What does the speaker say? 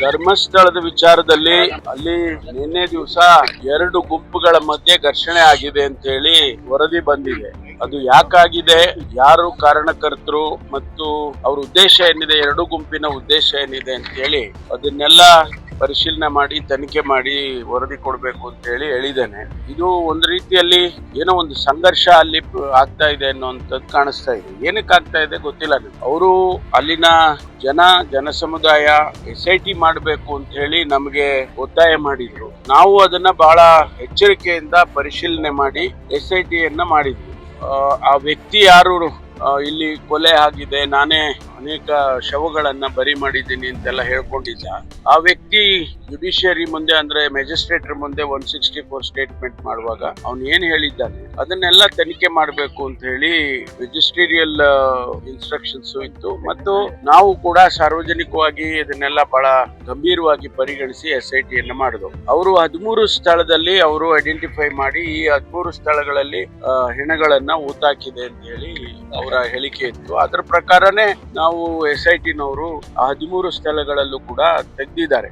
ಧರ್ಮಸ್ಥಳದ ವಿಚಾರದಲ್ಲಿ ಅಲ್ಲಿ ನಿನ್ನೆ ದಿವಸ ಎರಡು ಗುಂಪುಗಳ ಮಧ್ಯೆ ಘರ್ಷಣೆ ಆಗಿದೆ ಅಂತ ಹೇಳಿ ವರದಿ ಬಂದಿದೆ. ಅದು ಯಾಕಾಗಿದೆ? ಯಾರು ಕಾರಣಕರ್ತರು? ಮತ್ತು ಅವ್ರ ಉದ್ದೇಶ ಏನಿದೆ? ಎರಡು ಗುಂಪಿನ ಉದ್ದೇಶ ಏನಿದೆ ಅಂತ ಹೇಳಿ ಅದನ್ನೆಲ್ಲ ಪರಿಶೀಲನೆ ಮಾಡಿ ತನಿಖೆ ಮಾಡಿ ವರದಿ ಕೊಡಬೇಕು ಅಂತ ಹೇಳಿ ಹೇಳಿದ್ದೇನೆ. ಇದು ಒಂದು ರೀತಿಯಲ್ಲಿ ಏನೋ ಒಂದು ಸಂಘರ್ಷ ಅಲ್ಲಿ ಆಗ್ತಾ ಇದೆ ಅನ್ನೋಂಥದ್ದು ಕಾಣಿಸ್ತಾ ಇದೆ. ಏನಕ್ಕೆ ಆಗ್ತಾ ಇದೆ ಗೊತ್ತಿಲ್ಲ ಅವರು ಅಲ್ಲಿನ ಜನ ಜನ ಸಮುದಾಯ ಎಸ್ ಐ ಟಿ ಮಾಡಬೇಕು ಅಂತ ಹೇಳಿ ನಮಗೆ ಒತ್ತಾಯ ಮಾಡಿದ್ರು. ನಾವು ಅದನ್ನ ಬಹಳ ಎಚ್ಚರಿಕೆಯಿಂದ ಪರಿಶೀಲನೆ ಮಾಡಿ ಎಸ್ ಐ ಟಿಯನ್ನ ಮಾಡಿದ್ವಿ. ಆ, ವ್ಯಕ್ತಿ ಯಾರು ಇಲ್ಲಿ ಕೊಲೆ ಆಗಿದೆ. ನಾನೇ ಅನೇಕ ಶವಗಳನ್ನ ಬರಿ ಮಾಡಿದ್ದೀನಿ ಅಂತೆಲ್ಲ ಹೇಳ್ಕೊಂಡಿದ್ದ. ಆ ವ್ಯಕ್ತಿ ಜುಡಿಷಿಯರಿ ಮುಂದೆ ಅಂದ್ರೆ ಮೆಜಿಸ್ಟ್ರೇಟರ್ ಮುಂದೆ ಒನ್ ಸಿಕ್ಸ್ಟಿ ಫೋರ್ ಸ್ಟೇಟ್ಮೆಂಟ್ ಮಾಡುವಾಗ ಅವನು ಏನ್ ಹೇಳಿದ್ದಾನೆ? ಅದನ್ನೆಲ್ಲ ತನಿಖೆ ಮಾಡಬೇಕು ಅಂತ ಹೇಳಿ ರಿಜಿಸ್ಟ್ರೀರಿಯಲ್ ಇನ್ಸ್ಟ್ರಕ್ಷನ್ಸ್ ಇತ್ತು. ಮತ್ತು ನಾವು ಕೂಡ ಸಾರ್ವಜನಿಕವಾಗಿ ಇದನ್ನೆಲ್ಲ ಬಹಳ ಗಂಭೀರವಾಗಿ ಪರಿಗಣಿಸಿ ಎಸ್ ಐ ಟಿಯನ್ನು ಮಾಡಿದವು. ಅವರು ಹದಿಮೂರು ಸ್ಥಳದಲ್ಲಿ ಅವರು ಐಡೆಂಟಿಫೈ ಮಾಡಿ ಈ ಹದಿಮೂರು ಸ್ಥಳಗಳಲ್ಲಿ ಹೆಣಗಳನ್ನ ಊತಾಕಿದೆ ಅಂತ ಹೇಳಿ ಅವರ ಹೇಳಿಕೆ ಇತ್ತು. ಅದರ ಪ್ರಕಾರನೇ ನಾವು ಎಸ್ ಐ ಟಿನವರು ಹದಿಮೂರು ಸ್ಥಳಗಳಲ್ಲೂ ಕೂಡ ತೆಗೆದಿದ್ದಾರೆ.